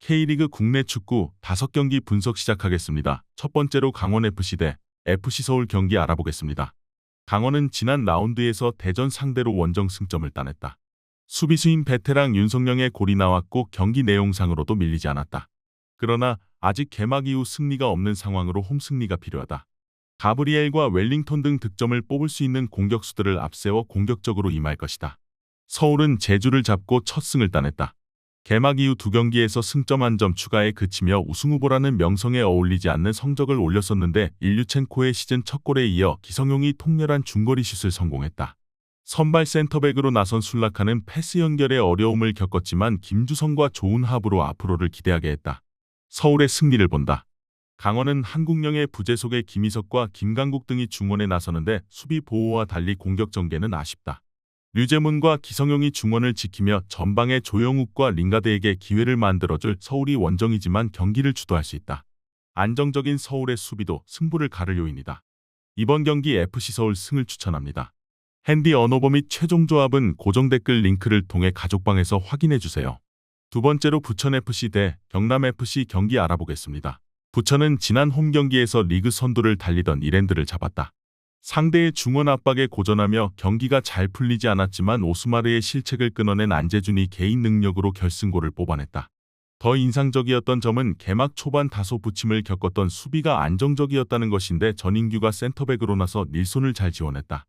K리그 국내 축구 5경기 분석 시작하겠습니다. 첫 번째로 강원FC 대 FC 서울 경기 알아보겠습니다. 강원은 지난 라운드에서 대전 상대로 원정 승점을 따냈다. 수비수인 베테랑 윤석영의 골이 나왔고 경기 내용상으로도 밀리지 않았다. 그러나 아직 개막 이후 승리가 없는 상황으로 홈 승리가 필요하다. 가브리엘과 웰링턴 등 득점을 뽑을 수 있는 공격수들을 앞세워 공격적으로 임할 것이다. 서울은 제주를 잡고 첫 승을 따냈다. 개막 이후 두 경기에서 승점 한 점 추가에 그치며 우승 후보라는 명성에 어울리지 않는 성적을 올렸었는데 일류첸코의 시즌 첫 골에 이어 기성용이 통렬한 중거리 슛을 성공했다. 선발 센터백으로 나선 술락하는 패스 연결에 어려움을 겪었지만 김주성과 좋은 합으로 앞으로를 기대하게 했다. 서울의 승리를 본다. 강원은 한국령의 부재 속의 김희석과 김강국 등이 중원에 나서는데 수비 보호와 달리 공격 전개는 아쉽다. 류재문과 기성용이 중원을 지키며 전방에 조영욱과 링가드에게 기회를 만들어줄 서울이 원정이지만 경기를 주도할 수 있다. 안정적인 서울의 수비도 승부를 가를 요인이다. 이번 경기 FC 서울 승을 추천합니다. 핸디 언어버 및 최종 조합은 고정 댓글 링크를 통해 가족방에서 확인해 주세요. 두 번째로 부천FC 대 경남FC 경기 알아보겠습니다. 부천은 지난 홈 경기에서 리그 선두를 달리던 이랜드를 잡았다. 상대의 중원 압박에 고전하며 경기가 잘 풀리지 않았지만 오스마르의 실책을 끊어낸 안재준이 개인 능력으로 결승골을 뽑아냈다. 더 인상적이었던 점은 개막 초반 다소 부침을 겪었던 수비가 안정적이었다는 것인데 전인규가 센터백으로 나서 닐손을 잘 지원했다.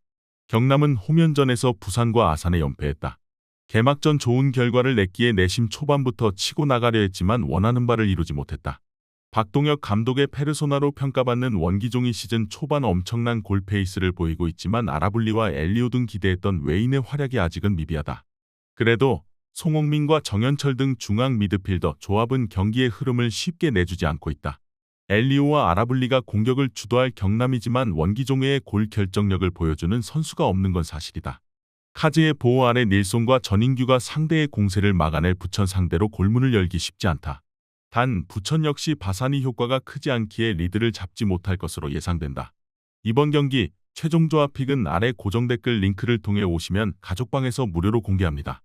경남은 홈연전에서 부산과 아산에 연패했다. 개막전 좋은 결과를 냈기에 내심 초반부터 치고 나가려 했지만 원하는 바를 이루지 못했다. 박동혁 감독의 페르소나로 평가받는 원기종이 시즌 초반 엄청난 골 페이스를 보이고 있지만 아라블리와 엘리오 등 기대했던 웨인의 활약이 아직은 미비하다. 그래도 송홍민과 정현철 등 중앙 미드필더 조합은 경기의 흐름을 쉽게 내주지 않고 있다. 엘리오와 아라블리가 공격을 주도할 경남이지만 원기종의 골 결정력을 보여주는 선수가 없는 건 사실이다. 카즈의 보호 아래 닐손과 전인규가 상대의 공세를 막아낼 부천 상대로 골문을 열기 쉽지 않다. 단 부천 역시 바사니 효과가 크지 않기에 리드를 잡지 못할 것으로 예상된다. 이번 경기 최종 조합 픽은 아래 고정 댓글 링크를 통해 오시면 가족방에서 무료로 공개합니다.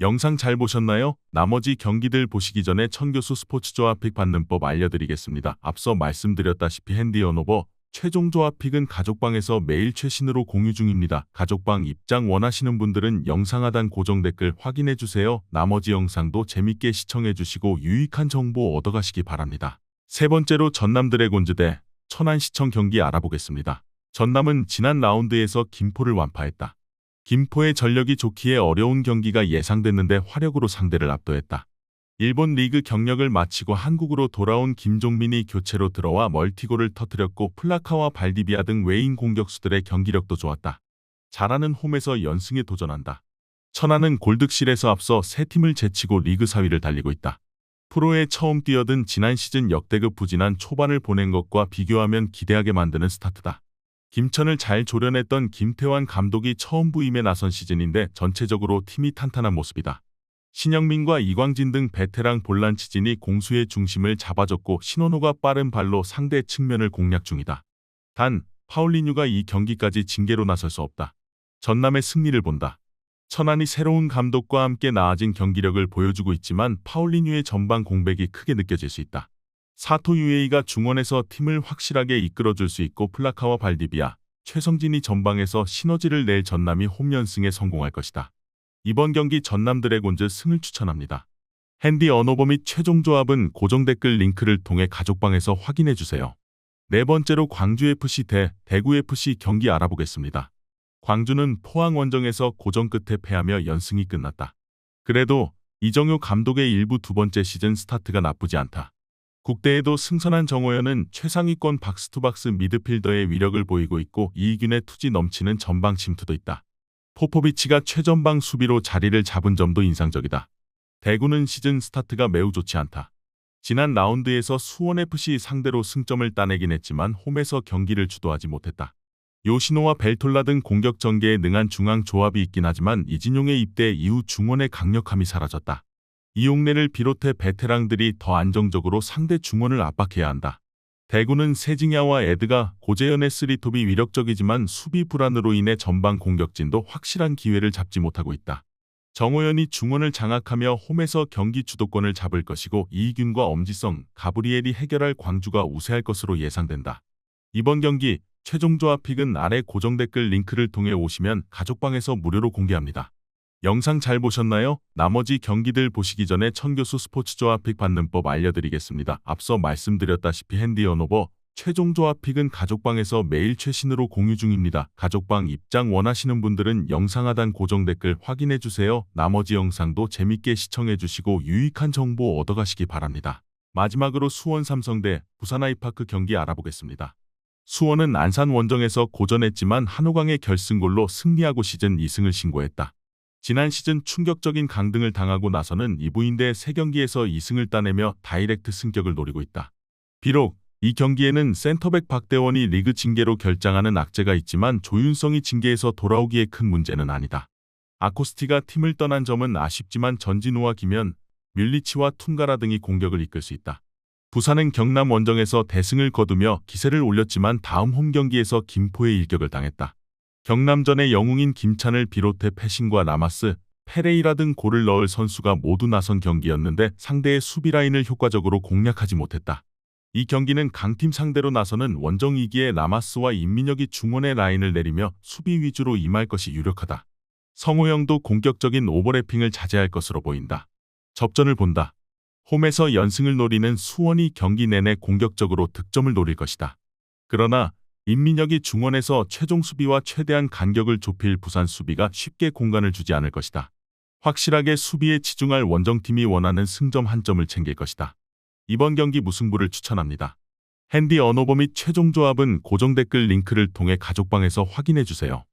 영상 잘 보셨나요? 나머지 경기들 보시기 전에 천교수 스포츠 조합 픽 받는 법 알려드리겠습니다. 앞서 말씀드렸다시피 핸디 언오버 최종 조합 픽은 가족방에서 매일 최신으로 공유 중입니다. 가족방 입장 원하시는 분들은 영상 하단 고정 댓글 확인해 주세요. 나머지 영상도 재밌게 시청해 주시고 유익한 정보 얻어가시기 바랍니다. 세 번째로 전남 드래곤즈 대 천안시청 경기 알아보겠습니다. 전남은 지난 라운드에서 김포를 완파했다. 김포의 전력이 좋기에 어려운 경기가 예상됐는데 화력으로 상대를 압도했다. 일본 리그 경력을 마치고 한국으로 돌아온 김종민이 교체로 들어와 멀티골을 터뜨렸고 플라카와 발디비아 등 외인 공격수들의 경기력도 좋았다. 잘하는 홈에서 연승에 도전한다. 천안은 골득실에서 앞서 세 팀을 제치고 리그 4위를 달리고 있다. 프로에 처음 뛰어든 지난 시즌 역대급 부진한 초반을 보낸 것과 비교하면 기대하게 만드는 스타트다. 김천을 잘 조련했던 김태환 감독이 처음 부임에 나선 시즌인데 전체적으로 팀이 탄탄한 모습이다. 신영민과 이광진 등 베테랑 볼란치진이 공수의 중심을 잡아줬고 신원호가 빠른 발로 상대 측면을 공략 중이다. 단 파울리뉴가 이 경기까지 징계로 나설 수 없다. 전남의 승리를 본다. 천안이 새로운 감독과 함께 나아진 경기력을 보여주고 있지만 파울리뉴의 전방 공백이 크게 느껴질 수 있다. 사토 유에이가 중원에서 팀을 확실하게 이끌어줄 수 있고 플라카와 발디비아, 최성진이 전방에서 시너지를 낼 전남이 홈연승에 성공할 것이다. 이번 경기 전남 드래곤즈 승을 추천합니다. 핸디 언어버 및 최종 조합은 고정 댓글 링크를 통해 가족방에서 확인해 주세요. 네 번째로 광주FC 대 대구FC 경기 알아보겠습니다. 광주는 포항 원정에서 고전 끝에 패하며 연승이 끝났다. 그래도 이정효 감독의 일부 두 번째 시즌 스타트가 나쁘지 않다. 국대에도 승선한 정호연은 최상위권 박스투박스 미드필더의 위력을 보이고 있고 이익균의 투지 넘치는 전방 침투도 있다. 포포비치가 최전방 수비로 자리를 잡은 점도 인상적이다. 대구는 시즌 스타트가 매우 좋지 않다. 지난 라운드에서 수원FC 상대로 승점을 따내긴 했지만 홈에서 경기를 주도하지 못했다. 요시노와 벨톨라 등 공격 전개에 능한 중앙 조합이 있긴 하지만 이진용의 입대 이후 중원의 강력함이 사라졌다. 이용래를 비롯해 베테랑들이 더 안정적으로 상대 중원을 압박해야 한다. 대구는 세징야와 에드가 고재현의 쓰리톱이 위력적이지만 수비 불안으로 인해 전방 공격진도 확실한 기회를 잡지 못하고 있다. 정호연이 중원을 장악하며 홈에서 경기 주도권을 잡을 것이고 이균과 엄지성, 가브리엘이 해결할 광주가 우세할 것으로 예상된다. 이번 경기 최종 조합 픽은 아래 고정 댓글 링크를 통해 오시면 가족방에서 무료로 공개합니다. 영상 잘 보셨나요? 나머지 경기들 보시기 전에 천교수 스포츠 조합 픽 받는 법 알려드리겠습니다. 앞서 말씀드렸다시피 핸디 언오버 최종 조합 픽은 가족방에서 매일 최신으로 공유 중입니다. 가족방 입장 원하시는 분들은 영상 하단 고정 댓글 확인해 주세요. 나머지 영상도 재밌게 시청해 주시고 유익한 정보 얻어가시기 바랍니다. 마지막으로 수원 삼성대 부산 아이파크 경기 알아보겠습니다. 수원은 안산 원정에서 고전했지만 한호강의 결승골로 승리하고 시즌 2승을 신고했다. 지난 시즌 충격적인 강등을 당하고 나서는 2부인대 3경기에서 2승을 따내며 다이렉트 승격을 노리고 있다. 비록 이 경기에는 센터백 박대원이 리그 징계로 결장하는 악재가 있지만 조윤성이 징계에서 돌아오기에 큰 문제는 아니다. 아코스티가 팀을 떠난 점은 아쉽지만 전진우와 김현, 밀리치와 퉁가라 등이 공격을 이끌 수 있다. 부산은 경남 원정에서 대승을 거두며 기세를 올렸지만 다음 홈 경기에서 김포의 일격을 당했다. 경남전의 영웅인 김찬을 비롯해 패신과 라마스, 페레이라 등 골을 넣을 선수가 모두 나선 경기였는데 상대의 수비 라인을 효과적으로 공략하지 못했다. 이 경기는 강팀 상대로 나서는 원정 2기의 라마스와 임민혁이 중원의 라인을 내리며 수비 위주로 임할 것이 유력하다. 성호영도 공격적인 오버래핑을 자제할 것으로 보인다. 접전을 본다. 홈에서 연승을 노리는 수원이 경기 내내 공격적으로 득점을 노릴 것이다. 그러나 임민혁이 중원에서 최종 수비와 최대한 간격을 좁힐 부산 수비가 쉽게 공간을 주지 않을 것이다. 확실하게 수비에 치중할 원정팀이 원하는 승점 한 점을 챙길 것이다. 이번 경기 무승부를 추천합니다. 핸디 언어버 및 최종 조합은 고정 댓글 링크를 통해 가족방에서 확인해 주세요.